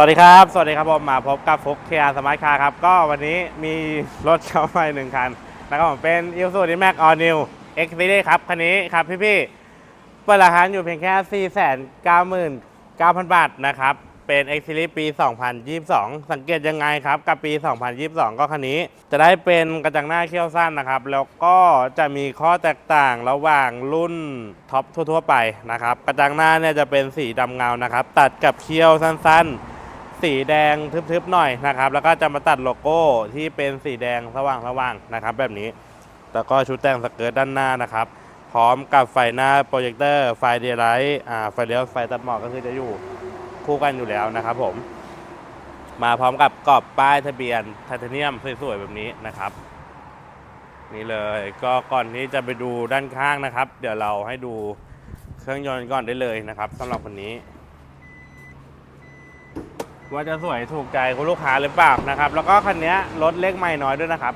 สวัสดีครับ สวัสดีครับผมมาพบกับฟุกเคียร์สมาร์ทคาร์ครับ ก็วันนี้มีรถเข้ามาหนึ่งคันนะครับผมเป็น i s u z u d m a x All New X Series ครับ คันนี้ครับพี่ๆเปิดราคาอยู่เพียงแค่499,000 บาทนะครับ เป็น X Series ปี 2022 สังเกตยังไงครับ กับปี 2022 ก็คันนี้ จะได้เป็นกระจังหน้าเขี้ยวสั้นนะครับ แล้วก็จะมีข้อแตกต่างระหว่างรุ่นท็อปทั่ว ๆ ไปนะครับ กระจังหน้าเนี่ยจะเป็นสีดำเงานะครับ ตัดกับเขี้ยวสั้นๆ สีแดงทึบๆหน่อยนะครับ แล้วก็จะมาตัดโลโก้ที่เป็นสีแดงสว่างๆนะครับ แบบนี้แล้วก็ชุดแต่งสเกิร์ตด้านหน้านะครับ พร้อมกับไฟหน้าโปรเจคเตอร์ไฟเดย์ไลท์อ่าไฟเลี้ยวไฟตัดหมอกก็คือจะอยู่คู่กันอยู่แล้วนะครับผม มาพร้อมกับกรอบป้ายทะเบียนไทเทเนียมสวยๆแบบนี้นะครับ นี่เลยก็ก่อนที่จะไปดูด้านข้างนะครับ เดี๋ยวเราให้ดูเครื่องยนต์ก่อนได้เลยนะครับสำหรับคนนี้ ว่าจะสวยถูกใจคุณลูกค้าหรือเปล่านะครับ แล้วก็คันนี้รถเล็กไม่น้อยด้วยนะครับ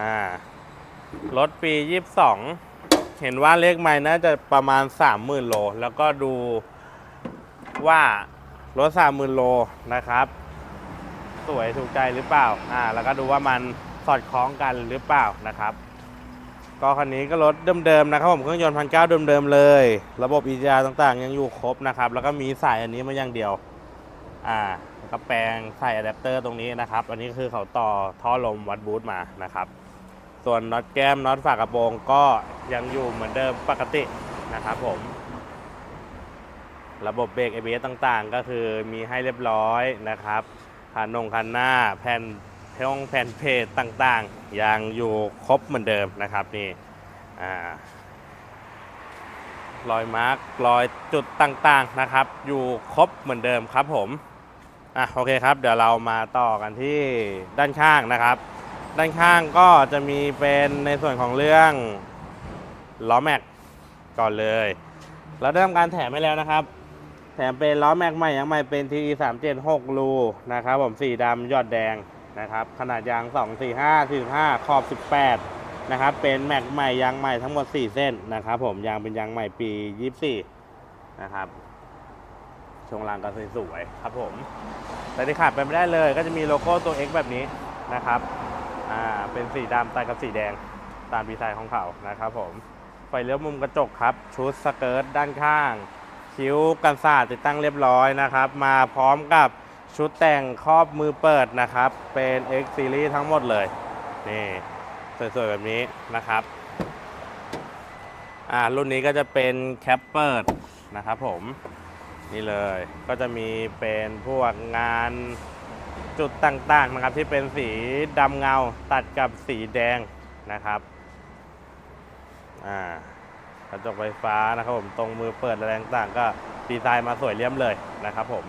อ่ารถปี 22 เห็นว่าเลขไม่น่าจะประมาณ 30,000 โล แล้วก็ดูว่ารถ 30,000 โลนะครับ สวยถูกใจหรือเปล่าอ่าแล้วก็ดูว่ามันสอดคล้องกันหรือเปล่านะครับ ก็คันนี้ก็รถเดิมๆนะครับผมเครื่องยนต์พันเก้าเดิมๆเลย ระบบ EGR ต่างๆ ยังอยู่ครบนะครับ แล้วก็มีสายอันนี้มาอย่างเดียว อ่าแล้วก็แปลงใส่อะแดปเตอร์ตรงนี้นะครับ อันนี้คือเขาต่อท่อลมวัดบูทมานะครับ ส่วนน็อตแก้มน็อตฝากระโปรงก็ยังอยู่เหมือนเดิมปกตินะครับผม ระบบเบรก ABS ต่างๆ ก็คือมีให้เรียบร้อยนะครับคันนงคันหน้าแผ่นเพงแผ่นเพจต่างๆ ยังอยู่ครบเหมือนเดิมนะครับนี่อ่ารอยมาร์กรอยจุดต่างๆนะครับ อยู่ครบเหมือนเดิมครับผม อะโอเคครับ เดี๋ยวเรามาต่อกันที่ด้านข้างนะครับ ด้านข้างก็จะมีเป็นในส่วนของเรื่องล้อแม็กก่อนเลย เราได้ทำการแถมให้แล้วนะครับ แถมเป็นล้อแม็กใหม่ยังใหม่เป็น TE 3 7 6รูนะครับ ผมสีดำยอดแดงนะครับ ขนาดยาง 2 4 5 45 ขอบ 18 นะครับ เป็นแม็กใหม่ยางใหม่ทั้งหมด 4 เส้นนะครับ ผมยางเป็นยางใหม่ปี 24 นะครับ ช่วงล่างก็สวยๆครับผมแต่ที่ขาดไปไม่ได้เลยก็จะมีโลโก้ตัว X แบบนี้นะครับอ่าเป็นสีดำตัดกับสีแดงตามดีไซน์ของเขานะครับผมไฟเลี้ยวมุมกระจกครับ ชุดสเกิร์ตด้านข้าง คิ้วกันศาสตร์ติดตั้งเรียบร้อยนะครับ มาพร้อมกับชุดแต่งครอบมือเปิดนะครับ เป็น X Series ทั้งหมดเลย นี่ สวยๆ แบบนี้นะครับ อ่า รุ่นนี้ก็จะเป็นแคปเปิดนะครับผม นี่เลยก็จะมีเป็นพวกงานจุดต่างๆนะครับที่เป็นสีดำเงาตัดกับสีแดงนะครับอ่ากระจกไฟฟ้านะครับผมตรงมือเปิดอะไรต่างๆ ก็ดีไซน์มาสวยเลี่ยมเลยนะครับผม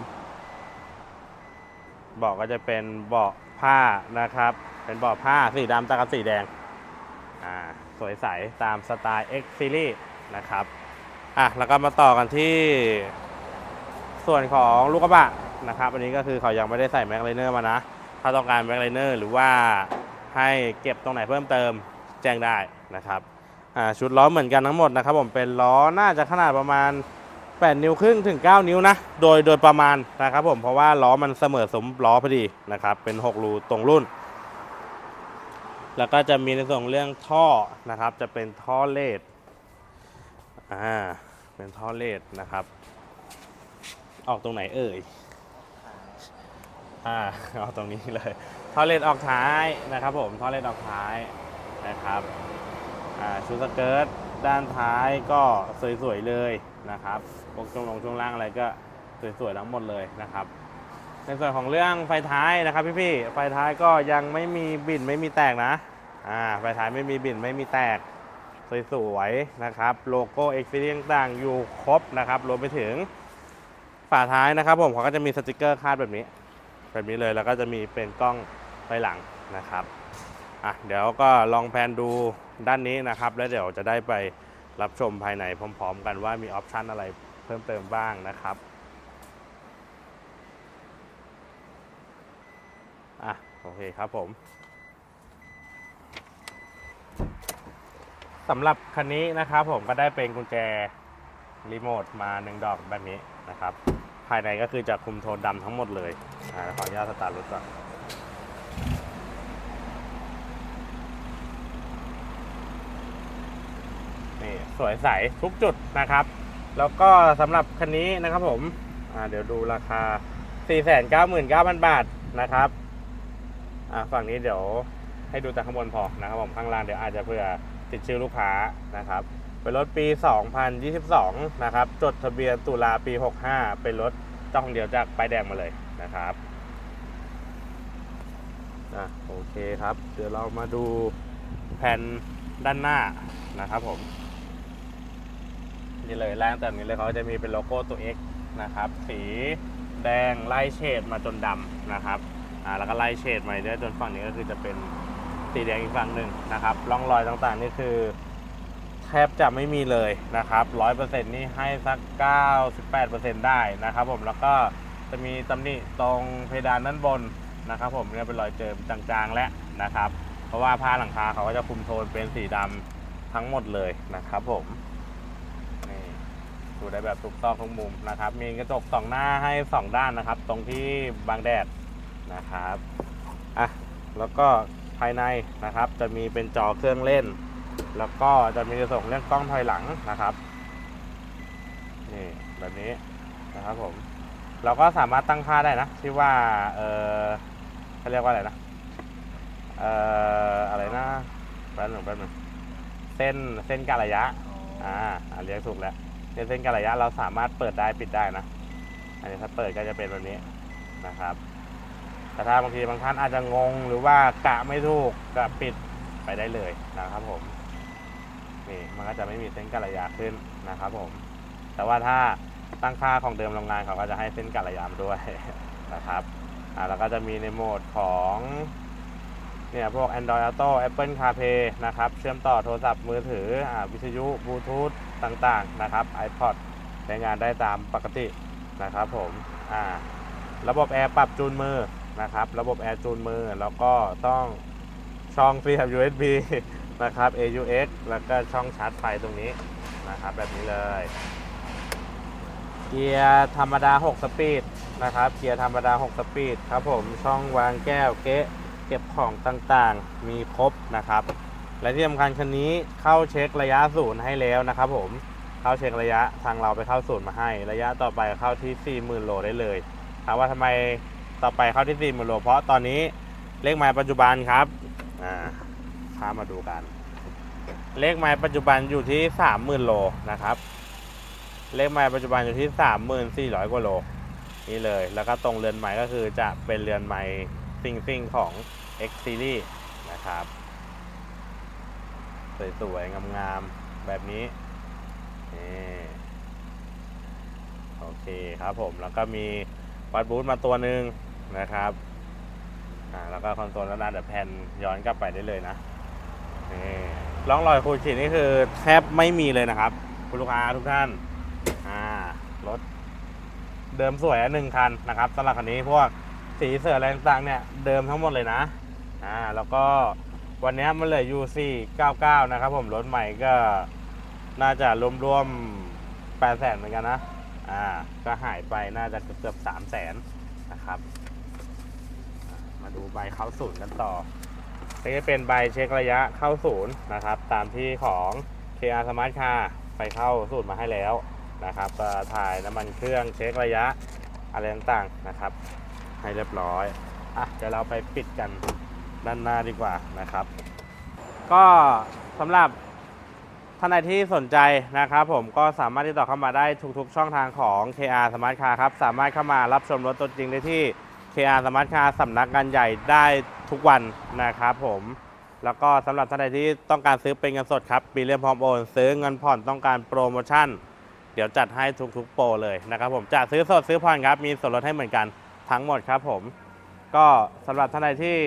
เบาะก็จะเป็นเบาะผ้านะครับ เป็นเบาะผ้าสีดำตัดกับสีแดงอ่าสวยใสตามสไตล์ X Series นะครับอะแล้วก็มาต่อกันที่ ส่วนของลูกกระบะนะครับอันนี้ก็คือเขายังไม่ได้ใส่แม็กไลเนอร์มานะ ถ้าต้องการแม็กไลเนอร์หรือว่าให้เก็บตรงไหนเพิ่มเติมแจ้งได้นะครับอ่าชุดล้อเหมือนกันทั้งหมดนะครับผมเป็นล้อน่าจะขนาดประมาณ 8 นิ้วครึ่งถึง 9 นิ้วนะ โดยโดยประมาณนะครับผมเพราะว่าล้อมันเสมอสมล้อพอดีนะครับเป็น 6 รูตรงรุ่น แล้วก็จะมีในส่วนของเรื่องท่อนะครับ จะเป็นท่อเลดอ่าเป็นท่อเลดนะครับ ออกตรงไหนเอ่ยอ่าออกตรงนี้เลยท่อเลนออกท้ายนะครับ ผมท่อเลนออกท้ายนะครับอ่าชุดสเกิร์ตด้านท้ายก็สวยๆเลยนะครับพวกช่วงลงช่วงล่างอะไรก็สวยๆทั้งหมดเลยนะครับ ในส่วนของเรื่องไฟท้ายนะครับพี่ๆไฟท้ายก็ยังไม่มีบินไม่มีแตกนะอ่าไฟท้ายไม่มีบินไม่มีแตกสวยๆนะครับ โลโก้ e x p e r i e n c e ต่างอยู่ครบนะครับรวมไปถึง ฝาท้ายนะครับผมเขาก็จะมีสติกเกอร์คาดแบบนี้ แบบนี้เลยแล้วก็จะมีเป็นกล้องไฟหลังนะครับอะเดี๋ยวก็ลองแพนดูด้านนี้นะครับ แล้วเดี๋ยวจะได้ไปรับชมภายในพร้อม ๆ กันว่ามีออปชันอะไรเพิ่มเติมบ้างนะครับอะโอเคครับผมสำหรับคันนี้นะครับผมก็ได้เป็นกุญแจรีโมทมาหนึ่งดอกแบบนี้นะครับ ภายในก็คือจะคุมโทนดำทั้งหมดเลยอ่าขออนุญาตสตาร์ทรถก่อนนี่สวยใสทุกจุดนะครับ แล้วก็สำหรับคันนี้นะครับผมเดี๋ยวดูราคา 499,000 บาทนะครับฝั่งนี้เดี๋ยวให้ดูแต่ข้างบนพอนะครับผมข้างล่างเดี๋ยวอาจจะเพื่อติดชื่อลูกค้านะครับ เป็นรถปี 2022 นะครับ จดทะเบียนตุลาปี 65 เป็นรถเจ้าของเดียวจากป้ายแดงมาเลยนะครับอะโอเคครับ เดี๋ยวเรามาดูแผ่นด้านหน้านะครับผม นี่เลยแรงแต่นี้เลยเขาจะมีเป็นโลโก้ตัว X นะครับ สีแดงไล่เฉดมาจนดำนะครับอ่าแล้วก็ไล่เฉดมาเรื่อยจนฝั่งนี้ก็คือจะเป็นสีแดงอีกฝั่งหนึ่งนะครับร่องรอยต่างๆนี่คือ แทบจะไม่มีเลยนะครับร้อยเปอร์เซ็นต์นี่ให้สักเก้าสิบแปดเปอร์เซ็นต์ได้นะครับผมแล้วก็จะมีตำหนิตรงเพดานด้านบนนะครับ ผมเนี่ยเป็นรอยเจิมจางๆแล้วนะครับ เพราะว่าผ้าหลังคาเขาก็จะคุมโทนเป็นสีดำทั้งหมดเลยนะครับ ผมนี่ดูได้แบบทุกซอกทุกมุมนะครับ มีกระจกสองหน้าให้สองด้านนะครับ ตรงที่บางแดดนะครับอะแล้วก็ภายในนะครับ จะมีเป็นจอเครื่องเล่น แล้วก็จะมีส่งเรื่องกล้องถอยหลังนะครับ นี่แบบนี้นะครับผม เราก็สามารถตั้งค่าได้นะที่ว่า เออเขาเรียกว่าอะไรนะ เอ่อ อะไรนะ แป๊บหนึ่งแป๊บหนึ่งเส้น เส้นการระยะ อ่าอ่าเรียกถูกแล้วเนี่ยเส้นการระยะเราสามารถเปิดได้ปิดได้นะ อันนี้ถ้าเปิดก็จะเป็นแบบนี้นะครับ แต่ถ้าบางทีบางท่านอาจจะงงหรือว่ากะไม่ถูกก็ปิดไปได้เลยนะครับผม นี่มันก็จะไม่มีเส้นกัดระยะขึ้นนะครับผม แต่ว่าถ้าตั้งค่าของเดิมโรงงานเขาก็จะให้เส้นกัดระยะมาด้วยนะครับอ่าแล้วก็จะมีในโหมดของเนี่ยพวก Android Auto Apple CarPlay นะครับเชื่อมต่อโทรศัพท์มือถืออ่าวิทยุบลูทูธต่างๆนะครับ iPod ใช้งานได้ตามปกตินะครับผมอ่าระบบแอร์ปรับจูนมือนะครับ ระบบแอร์จูนมือ แล้วก็ต้องช่อง c ี USB นะครับ AUX แล้วก็ช่องชาร์จไฟตรงนี้นะครับแบบนี้เลย เกียร์ธรรมดา 6 สปีดนะครับ เกียร์ธรรมดา 6 สปีดครับผมช่องวางแก้วเก๊ะเก็บของต่างๆมีครบนะครับ และที่สำคัญคันนี้เข้าเช็คระยะศูนย์ให้แล้วนะครับผมเข้าเช็คระยะทางเราไปเข้าศูนย์มาให้ ระยะต่อไปเข้าที่ 40,000 โลได้เลยถามว่าทำไมต่อไปเข้าที่ 40,000 โลเพราะตอนนี้เลขหมายปัจจุบันครับอ่า พามาดูกัน เลขหมายปัจจุบันอยู่ที่30,000โลนะครับ เลขหมายปัจจุบันอยู่ที่34,400กว่าโลนี่เลย แล้วก็ตรงเรือนใหม่ก็คือจะเป็นเรือนใหม่ซิงซิงของ X Series นะครับ สวยๆ งามๆ แบบนี้นี่โอเคครับผม แล้วก็มีวัดบูธมาตัวหนึ่งนะครับ อ่า แล้วก็คอนโซลแล้วนะเดี๋ยวแผ่นย้อนกลับไปได้เลยนะ นี่ร่องรอยขูดขีดนี่คือแทบไม่มีเลยนะครับ คุณลูกค้าทุกท่านอ่ารถเดิมสวยหนึ่งคันนะครับสำหรับคันนี้พวกสีเสืออะไรต่างเนี่ยเดิมทั้งหมดเลยนะอ่าแล้วก็วันนี้มันเหลืออยู่ 499 นะครับผมรถใหม่ก็น่าจะรวมๆ8แสนเหมือนกันนะ อ่า ก็หายไปน่าจะเกือบๆ3แสนนะครับ มาดูใบเข้าศูนย์กันต่อ ก็จะเป็นใบเช็คระยะเข้าศูนย์นะครับ ตามที่ของ KR Smart Car ไปเข้าศูนย์มาให้แล้วนะครับก็ถ่ายน้ำมันเครื่องเช็คระยะอะไรต่างๆนะครับ ให้เรียบร้อยอะเดี๋ยวเราไปปิดกันด้านหน้าดีกว่านะครับ ก็สำหรับท่านใดที่สนใจนะครับ ผมก็สามารถติดต่อเข้ามาได้ทุกๆช่องทางของ KR Smart Car ครับ สามารถเข้ามารับชมรถตัวจริงได้ที่ KR Smart Car สำนักงานใหญ่ได้ทุกวันนะครับผมแล้วก็สำหรับท่านใดที่ต้องการซื้อเป็นเงินสดครับปีเรียมพร้อมโอน ซื้อเงินผ่อนต้องการโปรโมชั่น เดี๋ยวจัดให้ทุกๆ โปรเลยนะครับผมจะซื้อสดซื้อผ่อนครับ มีส่วนลดให้เหมือนกันทั้งหมดครับผม ก็สำหรับท่านใดที่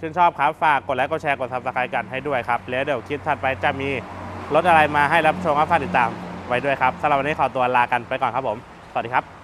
ชื่นชอบครับฝากกดไลค์กดแชร์กดซับสไครต์กันให้ด้วยครับ แล้วเดี๋ยวคลิปถัดไปจะมีรถอะไรมาให้รับชมครับฝากติดตามไว้ด้วยครับสำหรับวันนี้ขอตัวลากันไปก่อนครับผม สวัสดีครับ